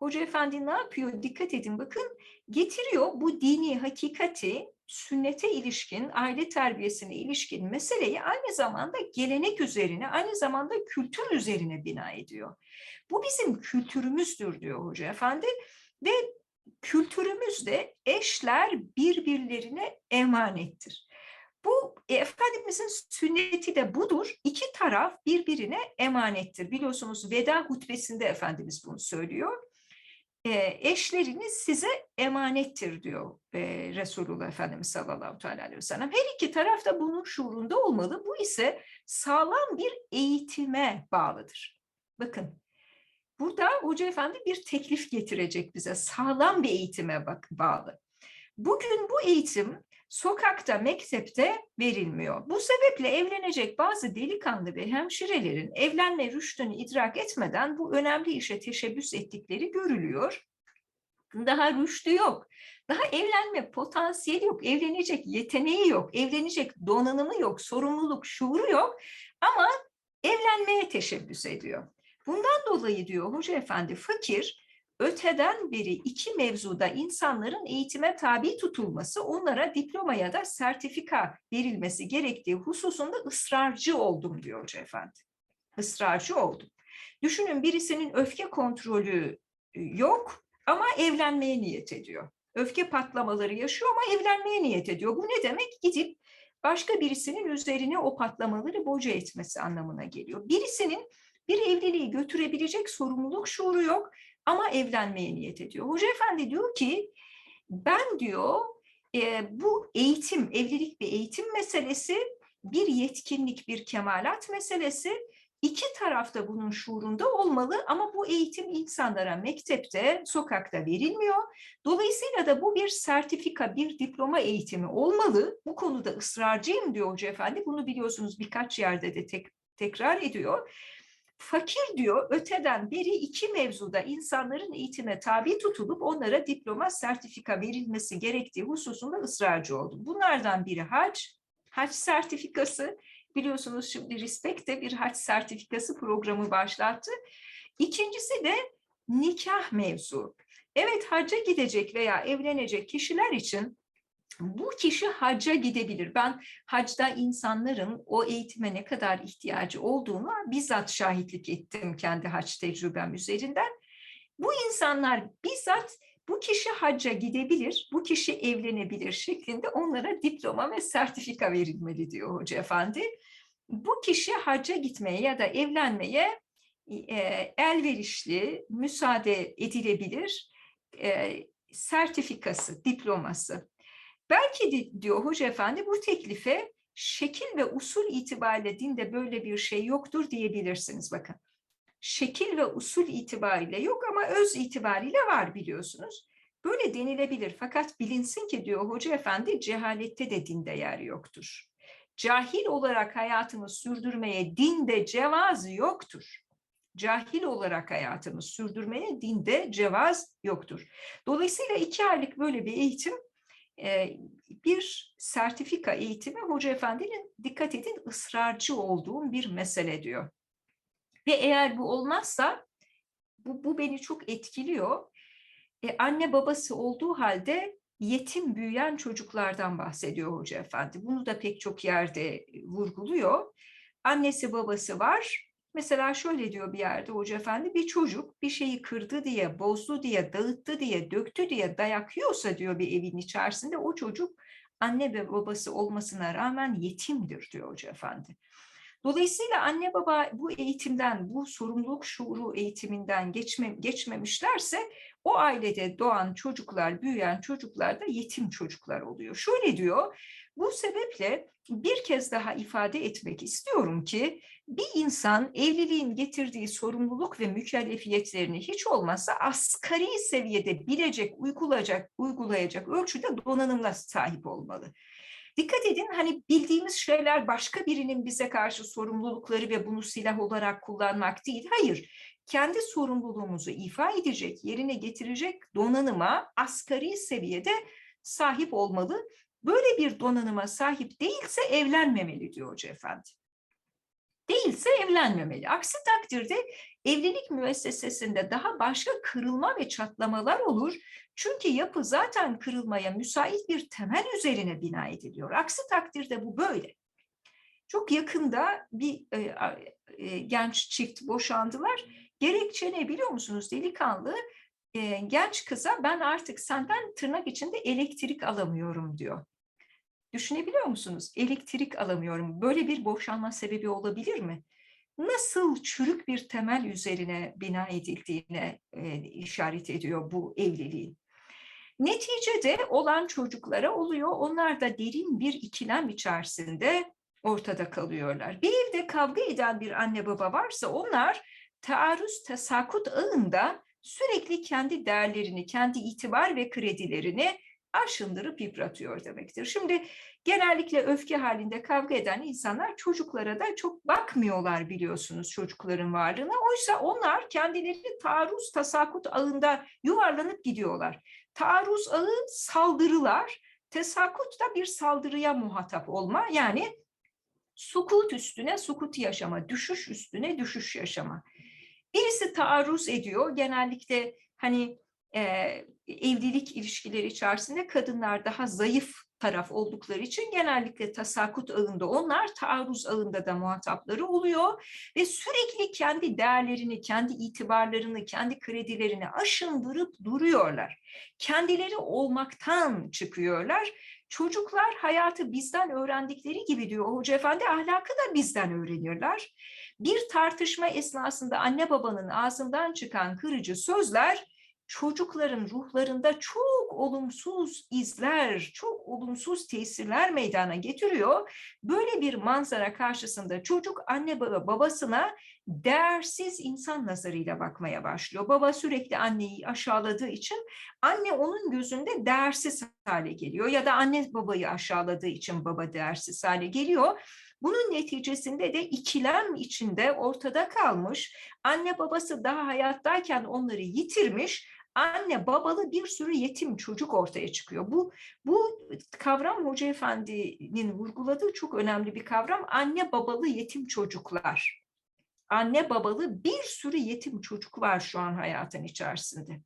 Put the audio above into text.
Hoca Efendi ne yapıyor? Dikkat edin bakın getiriyor bu dini hakikati sünnete ilişkin, aile terbiyesine ilişkin meseleyi aynı zamanda gelenek üzerine, aynı zamanda kültür üzerine bina ediyor. Bu bizim kültürümüzdür diyor Hoca Efendi ve kültürümüzde eşler birbirlerine emanettir. Bu e, Efendimizin sünneti de budur. İki taraf birbirine emanettir. Biliyorsunuz veda hutbesinde Efendimiz bunu söylüyor. E, eşleriniz size emanettir diyor e, Resulullah Efendimiz sallallahu aleyhi ve sellem. Her iki taraf da bunun şuurunda olmalı. Bu ise sağlam bir eğitime bağlıdır. Bakın burada Hoca Efendi bir teklif getirecek bize. Sağlam bir eğitime bak, bağlı. Bugün bu eğitim sokakta, mektepte verilmiyor. Bu sebeple evlenecek bazı delikanlı ve hemşirelerin evlenme rüştünü idrak etmeden bu önemli işe teşebbüs ettikleri görülüyor. Daha rüştü yok. Daha evlenme potansiyeli yok, evlenecek yeteneği yok, evlenecek donanımı yok, sorumluluk, şuuru yok ama evlenmeye teşebbüs ediyor. Bundan dolayı diyor Hoca Efendi fakir öteden beri iki mevzuda insanların eğitime tabi tutulması, onlara diploma ya da sertifika verilmesi gerektiği hususunda ısrarcı oldum diyor Hoca Efendi. Israrcı oldum. Düşünün birisinin öfke kontrolü e, yok ama evlenmeye niyet ediyor. Öfke patlamaları yaşıyor ama evlenmeye niyet ediyor. Bu ne demek? Gidip başka birisinin üzerine o patlamaları boca etmesi anlamına geliyor. Birisinin bir evliliği götürebilecek sorumluluk şuuru yok ama evlenmeye niyet ediyor. Hoca Efendi diyor ki ben diyor e, bu eğitim, evlilik bir eğitim meselesi, bir yetkinlik, bir kemalat meselesi. İki tarafta bunun şuurunda olmalı ama bu eğitim insanlara mektepte, sokakta verilmiyor. Dolayısıyla da bu bir sertifika, bir diploma eğitimi olmalı. Bu konuda ısrarcıyım diyor Hoca Efendi. Bunu biliyorsunuz birkaç yerde de tek, tekrar ediyor. Fakir diyor öteden beri iki mevzuda insanların eğitime tabi tutulup onlara diploma, sertifika verilmesi gerektiği hususunda ısrarcı oldum. Bunlardan biri hac, hac sertifikası. Biliyorsunuz şimdi Respect'te bir hac sertifikası programı başlattı. İkincisi de nikah mevzu. Evet hacca gidecek veya evlenecek kişiler için bu kişi hacca gidebilir. Ben hacda insanların o eğitime ne kadar ihtiyacı olduğunu bizzat şahitlik ettim kendi hac tecrübem üzerinden. Bu insanlar bizzat bu kişi hacca gidebilir, bu kişi evlenebilir şeklinde onlara diploma ve sertifika verilmeli diyor Hoca Efendi. Bu kişi hacca gitmeye ya da evlenmeye e, elverişli, müsaade edilebilir e, sertifikası, diploması. Belki de, diyor Hoca Efendi bu teklife şekil ve usul itibariyle dinde böyle bir şey yoktur diyebilirsiniz bakın. Şekil ve usul itibariyle yok ama öz itibariyle var biliyorsunuz. Böyle denilebilir fakat bilinsin ki diyor Hoca Efendi cehalette de dinde yer yoktur. Cahil olarak hayatını sürdürmeye dinde cevaz yoktur. Cahil olarak hayatını sürdürmeye dinde cevaz yoktur. Dolayısıyla iki aylık böyle bir eğitim bir sertifika eğitimi Hoca Efendi'nin dikkat edin ısrarcı olduğum bir mesele diyor. Ve eğer bu olmazsa bu, bu beni çok etkiliyor. E, anne babası olduğu halde yetim büyüyen çocuklardan bahsediyor Hoca Efendi. Bunu da pek çok yerde vurguluyor. Annesi babası var Mesela şöyle diyor bir yerde Hoca Efendi, bir çocuk bir şeyi kırdı diye, bozdu diye, dağıttı diye, döktü diye dayak yiyorsa diyor bir evin içerisinde o çocuk anne ve babası olmasına rağmen yetimdir diyor Hoca Efendi. Dolayısıyla anne baba bu eğitimden, bu sorumluluk şuuru eğitiminden geçme, geçmemişlerse o ailede doğan çocuklar, büyüyen çocuklar da yetim çocuklar oluyor. Şöyle diyor, bu sebeple bir kez daha ifade etmek istiyorum ki bir insan evliliğin getirdiği sorumluluk ve mükellefiyetlerini hiç olmazsa asgari seviyede bilecek, uygulayacak, uygulayacak ölçüde donanımla sahip olmalı. Dikkat edin hani bildiğimiz şeyler başka birinin bize karşı sorumlulukları ve bunu silah olarak kullanmak değil. Hayır, kendi sorumluluğumuzu ifa edecek, yerine getirecek donanıma asgari seviyede sahip olmalı. Böyle bir donanıma sahip değilse evlenmemeli diyor Hoca Efendi. Değilse evlenmemeli. Aksi takdirde evlilik müessesesinde daha başka kırılma ve çatlamalar olur. Çünkü yapı zaten kırılmaya müsait bir temel üzerine bina ediliyor. Aksi takdirde bu böyle. Çok yakında bir e, e, genç çift boşandılar. Gerekçe ne biliyor musunuz? Delikanlı e, genç kıza ben artık senden tırnak içinde elektrik alamıyorum diyor. Düşünebiliyor musunuz? Elektrik alamıyorum. Böyle bir boşanma sebebi olabilir mi? Nasıl çürük bir temel üzerine bina edildiğine e, işaret ediyor bu evliliğin. Neticede olan çocuklara oluyor. Onlar da derin bir ikilem içerisinde ortada kalıyorlar. Bir evde kavga eden bir anne baba varsa onlar taarruz tesakut ağında sürekli kendi değerlerini, kendi itibar ve kredilerini aşındırıp yıpratıyor demektir. Şimdi genellikle öfke halinde kavga eden insanlar çocuklara da çok bakmıyorlar biliyorsunuz çocukların varlığına. Oysa onlar kendileri taarruz tasakut ağında yuvarlanıp gidiyorlar. Taarruz ağı saldırılar, tesakut da bir saldırıya muhatap olma yani sukut üstüne sukut yaşama, düşüş üstüne düşüş yaşama. Birisi taarruz ediyor genellikle hani e, evlilik ilişkileri içerisinde kadınlar daha zayıf taraf oldukları için genellikle tasakut ağında onlar taarruz ağında da muhatapları oluyor ve sürekli kendi değerlerini, kendi itibarlarını, kendi kredilerini aşındırıp duruyorlar. Kendileri olmaktan çıkıyorlar. Çocuklar hayatı bizden öğrendikleri gibi diyor Hoca Efendi ahlakı da bizden öğreniyorlar. Bir tartışma esnasında anne babanın ağzından çıkan kırıcı sözler çocukların ruhlarında çok olumsuz izler, çok olumsuz tesirler meydana getiriyor. Böyle bir manzara karşısında çocuk anne baba babasına değersiz insan nazarıyla bakmaya başlıyor. Baba sürekli anneyi aşağıladığı için anne onun gözünde değersiz hale geliyor ya da anne babayı aşağıladığı için baba değersiz hale geliyor. Bunun neticesinde de ikilem içinde ortada kalmış. Anne babası daha hayattayken onları yitirmiş anne babalı bir sürü yetim çocuk ortaya çıkıyor. Bu bu kavram Hoca Efendi'nin vurguladığı çok önemli bir kavram. Anne babalı yetim çocuklar. Anne babalı bir sürü yetim çocuk var şu an hayatın içerisinde.